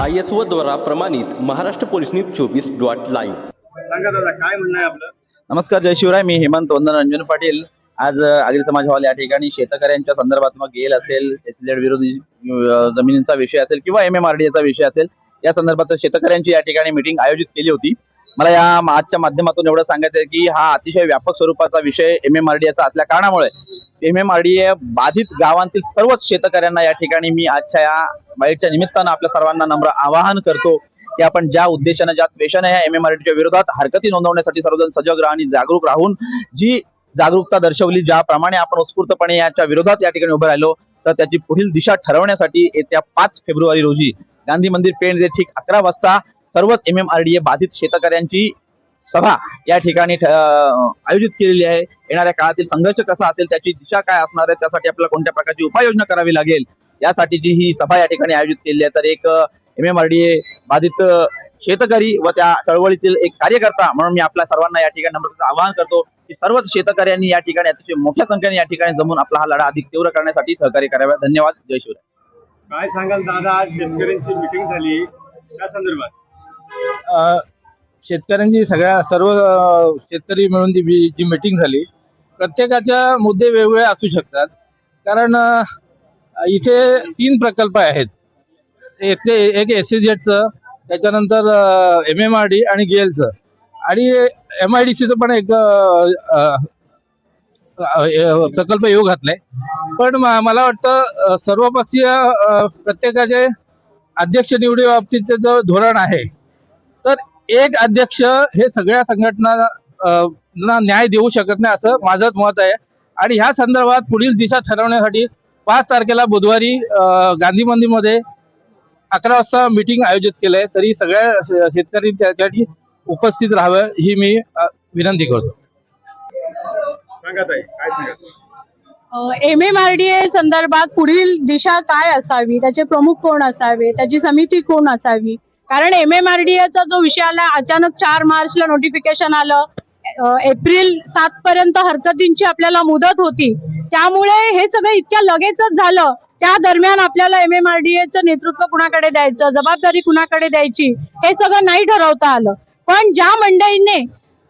I S O द्वारा प्रमाणित Maharashtra police news चोवीस डॉट लाईव्ह. सांगा दादा काय म्हणणं आहे आपलं? नमस्कार जय शिवराय. मी हेमंत वंदन रंजन पाटील. आज आदिल समाज हॉल या ठिकाणी शेतकऱ्यांच्या संदर्भात मग गेल असेल एसलेट विरोधी जमिनींचा विषय असेल किंवा एम एम आर चा विषय असेल या संदर्भात शेतकऱ्यांची या ठिकाणी मिटिंग आयोजित केली होती. मला या आजच्या माध्यमातून एवढं सांगायचं आहे की हा अतिशय व्यापक स्वरूपाचा विषय एम एम आर डी असल्या कारणामुळे एम एम आर डी बाधित गावांतील सर्वच शेतकऱ्यांना या ठिकाणी मी आजच्या या बाईटच्या निमित्तानं आपल्या सर्वांना नम्र आवाहन करतो की आपण ज्या उद्देशाने ज्या द्वेषाने या एम एम आर डीच्या विरोधात हरकती नोंदवण्यासाठी सर्वजण सजग राहा आणि जागरूक राहून जी जागरूकता दर्शवली ज्याप्रमाणे आपण उत्स्फूर्तपणे याच्या विरोधात या ठिकाणी उभं राहिलो तर त्याची पुढील दिशा ठरवण्यासाठी येत्या पाच फेब्रुवारी रोजी गांधी मंदिर पेण जे ठीक अकरा वाजता सर्वच M M R D A बाधित शेतकऱ्यांची सभा या ठिकाणी आयोजित केलेली आहे. येणाऱ्या काळातील संघर्ष कसा असेल त्याची दिशा काय असणार आहे त्यासाठी आपल्याला कोणत्या प्रकारची उपाययोजना करावी लागेल यासाठीची ही सभा या ठिकाणी आयोजित केलेली आहे तर एक M M R D A बाधित शेतकरी व त्या चळवळीतील एक कार्यकर्ता म्हणून मी आपल्या सर्वांना या ठिकाणी नम्रतेचं आवाहन करतो की सर्वच शेतकऱ्यांनी या ठिकाणी अतिशय मोठ्या संख्येने या ठिकाणी जमून आपला हा लढा अधिक तीव्र करण्यासाठी सहकार्य करावे. धन्यवाद. जय शिवराय. काय सांगाल दादा आज शेतकऱ्यांची मिटिंग झाली. त्या संदर्भात. शेतकऱ्यांची सगळ्या सर्व शेतकरी मिळून जी बी- जी मीटिंग झाली प्रत्येकाच्या मुद्दे वेगवेगळे असू शकतात. कारण इथे तीन प्रकल्प आहेत. एक एक एस सी जेडचं त्याच्यानंतर एम एम आर डी आणि गेलचं आणि एम आय डी सीचं पण एक प्रकल्प येऊ घातलाय. पण म- मला वाटतं सर्वपक्षीय प्रत्येकाचे अध्यक्ष निवडी बाबतीचं जो धोरण आहे एक अध्यक्ष हे सगळ्या संघटना न्याय देऊ शकत नाही असं माझं मत आहे. आणि ह्या संदर्भात पुढील दिशा ठरवण्यासाठी पाच तारखेला बुधवारी गांधी मंदिरमध्ये अकरा वाजता मीटिंग आयोजित केलंय. तरी सगळ्या शेतकरी त्यासाठी उपस्थित राहावं ही मी विनंती करतो. M M R D A संदर्भात पुढील दिशा काय असावी? त्याचे प्रमुख कोण असावे? त्याची समिती कोण असावी? कारण एम एम आर डी एचा जो विषय आला अचानक चार मार्चला नोटिफिकेशन आलं. एप्रिल सात पर्यंत हरकतींची आपल्याला मुदत होती. त्यामुळे हे सगळं इतक्या लगेचच झालं. त्या दरम्यान आपल्याला एम एम आर डी एचं नेतृत्व कुणाकडे द्यायचं जबाबदारी कुणाकडे द्यायची हे सगळं नाही ठरवता आलं. पण ज्या मंडळींनी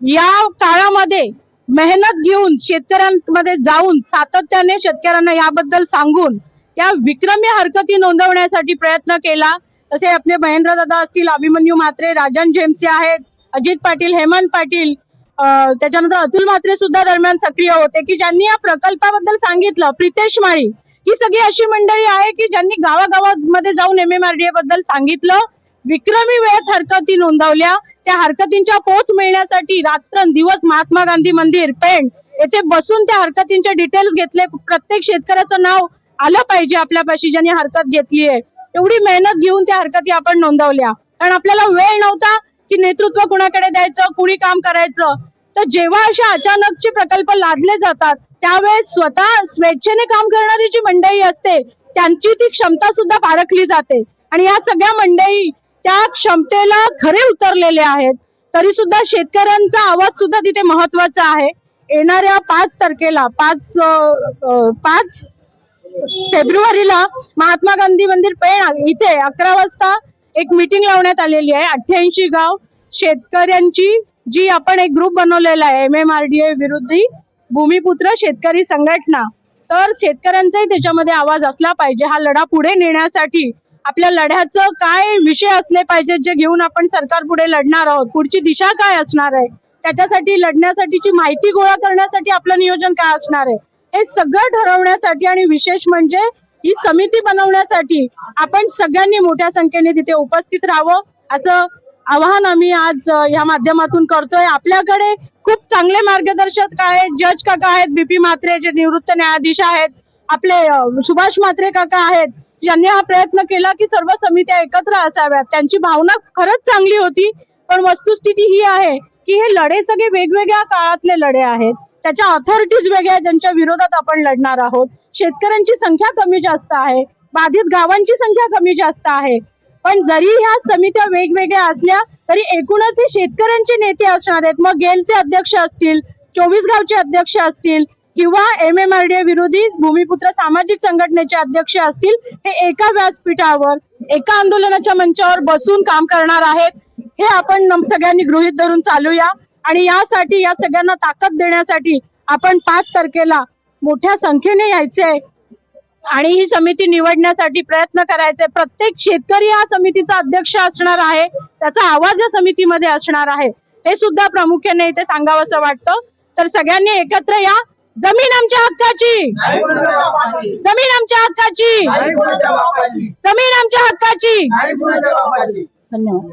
या काळामध्ये मेहनत घेऊन शेतकऱ्यांमध्ये जाऊन सातत्याने शेतकऱ्यांना याबद्दल सांगून त्या विक्रमी हरकती नोंदवण्यासाठी प्रयत्न केला तसे आपले महेंद्र दादा असतील अभिमन्यू म्हात्रे राजन जेम्से आहेत अजित पाटील हेमंत पाटील त्याच्यानंतर अतुल म्हात्रे सुद्धा दरम्यान सक्रिय होते की ज्यांनी या प्रकल्पाबद्दल सांगितलं प्रितेश माळी. ही सगळी अशी मंडळी आहे की ज्यांनी गावागावामध्ये जाऊन M M R D A बद्दल सांगितलं विक्रमी वेळेत हरकती नोंदवल्या त्या हरकतींच्या पोच मिळण्यासाठी रात्रंदिवस महात्मा गांधी मंदिर पेंट येथे बसून त्या हरकतींचे डिटेल्स घेतले. प्रत्येक शेतकऱ्याचं नाव आलं पाहिजे आपल्यापाशी ज्यांनी हरकत घेतली आहे. एवढी मेहनत घेऊन त्या हरकती आपण नोंदवल्या. कारण आपल्याला वेळ नव्हता की नेतृत्व कुणाकडे द्यायचं कुणी काम करायचं. तर जेव्हा अशा अचानकचे प्रकल्प लादले जातात त्यावेळेस स्वतः स्वेच्छेने काम करणारी जी मंडळी असते त्यांची ती क्षमता सुद्धा पारखली जाते. आणि या सगळ्या मंडळी त्या क्षमतेला खरे उतरलेले आहेत. तरी सुद्धा शेतकऱ्यांचा आवाज सुद्धा तिथे महत्त्वाचा आहे. येणाऱ्या पाच तारखेला पाच पाच फेब्रुवारीला महात्मा गांधी मंदिर पेण इथे अकरा वाजता एक मीटिंग लावण्यात आलेली आहे. अठ्ठ्याऐंशी गाव शेतकऱ्यांची जी आपण एक ग्रुप बनवलेला आहे M M R D A विरुद्धी भूमिपुत्र शेतकरी संघटना. तर शेतकऱ्यांचाही त्याच्यामध्ये आवाज असला पाहिजे. हा लढा पुढे नेण्यासाठी आपल्या लढ्याचं काय विषय असले पाहिजेत जे घेऊन आपण सरकार पुढे लढणार आहोत? पुढची दिशा काय असणार आहे? त्याच्यासाठी लढण्यासाठीची माहिती गोळा करण्यासाठी आपलं नियोजन काय असणार आहे? हे सगळं ठरवण्यासाठी आणि विशेष म्हणजे ही समिती बनवण्यासाठी आपण सगळ्यांनी मोठ्या संख्येने तिथे उपस्थित राहावं असं आवाहन आम्ही आज या माध्यमातून करतोय. आपल्याकडे खूप चांगले मार्गदर्शक आहेत. जज काका आहेत बीपी मात्रे जे निवृत्त न्यायाधीश आहेत आपले सुभाष मात्रे काका आहेत ज्यांनी हा प्रयत्न केला की सर्व समित्या एकत्र असाव्यात. त्यांची भावना खरंच चांगली होती पण वस्तुस्थिती ही आहे की हे लढे सगळे वेगवेगळ्या काळातले लढे आहेत. त्याच्या अथॉरिटीज वेगळ्या ज्यांच्या विरोधात आपण लढणार आहोत. शेतकऱ्यांची संख्या कमी जास्त आहे. बाधित गावांची संख्या कमी जास्त आहे. पण जरी ह्या समित्या वेगवेगळ्या असल्या तरी एकूणच हे शेतकऱ्यांचे नेते असणार आहेत. मग गेलचे अध्यक्ष असतील चोवीस गावचे अध्यक्ष असतील किंवा एम एम आर डी विरोधी भूमिपुत्र सामाजिक संघटनेचे अध्यक्ष असतील हे एका व्यासपीठावर एका आंदोलनाच्या मंचावर बसून काम करणार आहेत. हे आपण सगळ्यांनी गृहीत धरून चालूया. आणि यासाठी या सगळ्यांना ताकद देण्यासाठी आपण पाच तारखेला मोठ्या संख्येने यायचे. आणि ही समिती निवडण्यासाठी प्रयत्न करायचे. प्रत्येक शेतकरी या समितीचा अध्यक्ष असणार आहे. त्याचा आवाज या समितीमध्ये असणार आहे. हे सुद्धा प्रामुख्याने इथे सांगावंसं वाटतं. तर सगळ्यांनी एकत्र या. जमीन आमच्या हक्काची. जमीन आमच्या हक्काची. जमीन आमच्या हक्काची. धन्यवाद.